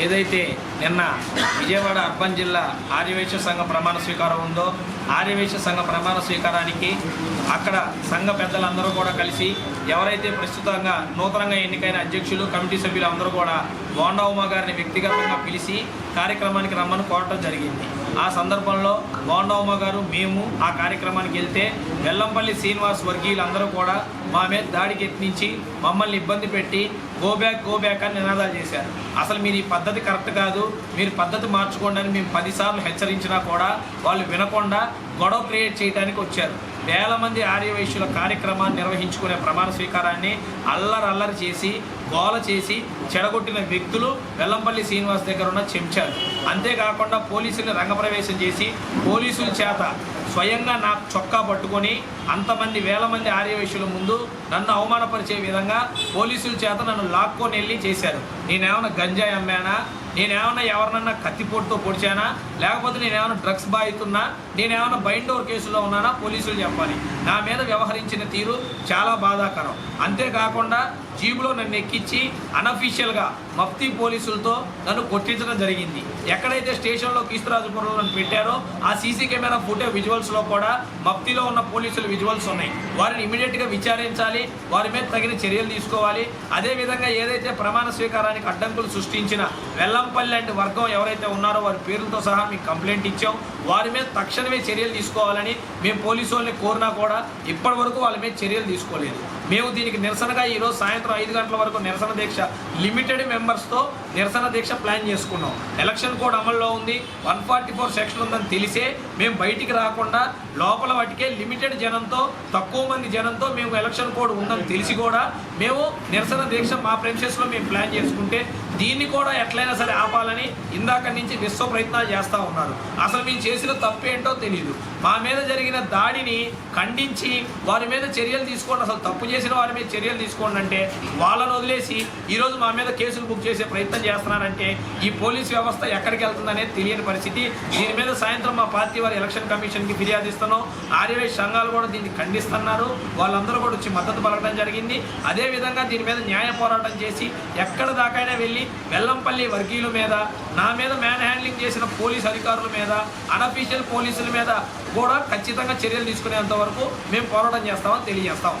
ఏదైతే నిన్న విజయవాడ అర్బన్ జిల్లా ఆర్యవైశ్య సంఘ ప్రమాణ స్వీకారం ఉందో ఆర్యవేశ సంఘ ప్రమాణ స్వీకారానికి అక్కడ సంఘ పెద్దలందరూ కూడా కలిసి ఎవరైతే ప్రస్తుతంగా నూతనంగా ఎన్నికైన అధ్యక్షులు కమిటీ సభ్యులు అందరూ కూడా బోండా ఉమా గారిని వ్యక్తిగతంగా పిలిచి కార్యక్రమానికి రమ్మని కోరటం జరిగింది. ఆ సందర్భంలో బోండా ఉమా గారు మేము ఆ కార్యక్రమానికి వెళ్తే వెల్లంపల్లి శ్రీనివాస్ వర్గీయులందరూ కూడా మా మీద దాడికి యత్నించి మమ్మల్ని ఇబ్బంది పెట్టి గో బ్యాక్ గో బ్యాక్ అని నినాదాలు చేశారు. అసలు మీరు ఈ పద్ధతి కరెక్ట్ కాదు. మీరు పద్ధతి మార్చుకోండి అని మేము పదిసార్లు హెచ్చరించినా కూడా వాళ్ళు వినకుండా గొడవ క్రియేట్ చేయడానికి వచ్చారు. వేల మంది ఆర్యవైశ్యుల కార్యక్రమాన్ని నిర్వహించుకునే ప్రమాణ స్వీకారాన్ని అల్లరల్లరి చేసి గోల చేసి చెడగొట్టిన వ్యక్తులు వెల్లంపల్లి శ్రీనివాస్ దగ్గర ఉన్న చెంచారు అంతేకాకుండా పోలీసుల్ని రంగప్రవేశం చేసి పోలీసుల చేత స్వయంగా నాకు చొక్కా పట్టుకొని అంతమంది వేల మంది ఆర్యవేశ్యుల ముందు నన్ను అవమానపరిచే విధంగా పోలీసుల చేత నన్ను లాక్కొని వెళ్ళి చేశారు. నేనేమన్నా గంజాయి అమ్మానా? నేనేమన్నా ఎవరినన్నా కత్తిపోటుతో పొడిచానా? లేకపోతే నేనేమన్నా డ్రగ్స్ బాధితున్నా? నేనేమన్నా బైండ్ ఓవర్ కేసులో ఉన్నానా? పోలీసులు చెప్పాలి. నా మీద వ్యవహరించిన తీరు చాలా బాధాకరం. అంతేకాకుండా జీబులో నన్ను ఎక్కించి అనఫీషియల్గా మఫ్తీ పోలీసులతో నన్ను కొట్టించడం జరిగింది. ఎక్కడైతే స్టేషన్లో కీస్తురాజుపురంలో నన్ను పెట్టారో ఆ సీసీ కెమెరా ఫుటేజ్ విజువల్స్లో కూడా మఫ్తీలో ఉన్న పోలీసుల విజువల్స్ ఉన్నాయి. వారిని ఇమీడియట్గా విచారించాలి. వారి మీద తగిన చర్యలు తీసుకోవాలి. అదేవిధంగా ఏదైతే ప్రమాణ స్వీకారానికి అడ్డంకులు సృష్టించిన వెల్లంపల్లి లాంటి వర్గం ఎవరైతే ఉన్నారో వారి పేర్లతో సహా మీకు కంప్లైంట్ ఇచ్చాం. వారి మీద తక్షణమే చర్యలు తీసుకోవాలని మేము పోలీసు వాళ్ళని కోరినా కూడా ఇప్పటి వరకు వాళ్ళ మీద చర్యలు తీసుకోలేదు. మేము దీనికి నిరసనగా ఈరోజు సాయంత్రం ఐదు గంటల వరకు నిరసన దీక్ష లిమిటెడ్ మెంబర్స్తో నిరసన దీక్ష ప్లాన్ చేసుకున్నాం. ఎలక్షన్ కోడ్ అమల్లో ఉంది. వన్ ఫార్టీ ఫోర్ సెక్షన్ ఉందని తెలిసే మేము బయటికి రాకుండా లోపల వాటికే లిమిటెడ్ జనంతో తక్కువ మంది జనంతో మేము ఎలక్షన్ కోడ్ ఉందని తెలిసి కూడా మేము నిరసన దీక్ష మా ప్రెన్సెస్లో మేము ప్లాన్ చేసుకుంటే దీన్ని కూడా ఎట్లయినా సరే ఆపాలని ఇందాక నుంచి విశ్వ ప్రయత్నాలు చేస్తూ ఉన్నారు. అసలు మేము చేసిన తప్పు ఏంటో తెలియదు మా మీద జరిగిన దాడిని ఖండించి వారి మీద చర్యలు తీసుకోండి. అసలు తప్పు చేసిన వారి మీద చర్యలు తీసుకోండి అంటే వాళ్ళను వదిలేసి ఈరోజు మా మీద కేసులు బుక్ చేసే ప్రయత్నం చేస్తున్నారంటే ఈ పోలీస్ వ్యవస్థ ఎక్కడికి వెళ్తుందనేది తెలియని పరిస్థితి. దీని మీద సాయంత్రం మా పార్టీ వారి ఎలక్షన్ కమిషన్కి ఫిర్యాదు ఇస్తున్నాం. ఆర్యవైశ్య సంఘాలు కూడా దీన్ని ఖండిస్తున్నారు. వాళ్ళందరూ కూడా వచ్చి మద్దతు పలకడం జరిగింది. అదేవిధంగా దీని మీద న్యాయ పోరాటం చేసి ఎక్కడ దాకైనా వెళ్ళి వెల్లంపల్లి వర్గీయుల మీద నా మీద మ్యాన్ హ్యాండ్లింగ్ చేసిన పోలీస్ అధికారుల మీద అనఫీషియల్ పోలీసుల మీద కూడా ఖచ్చితంగా చర్యలు తీసుకునేంత వరకు మేము పోరాటం చేస్తామని తెలియజేస్తాం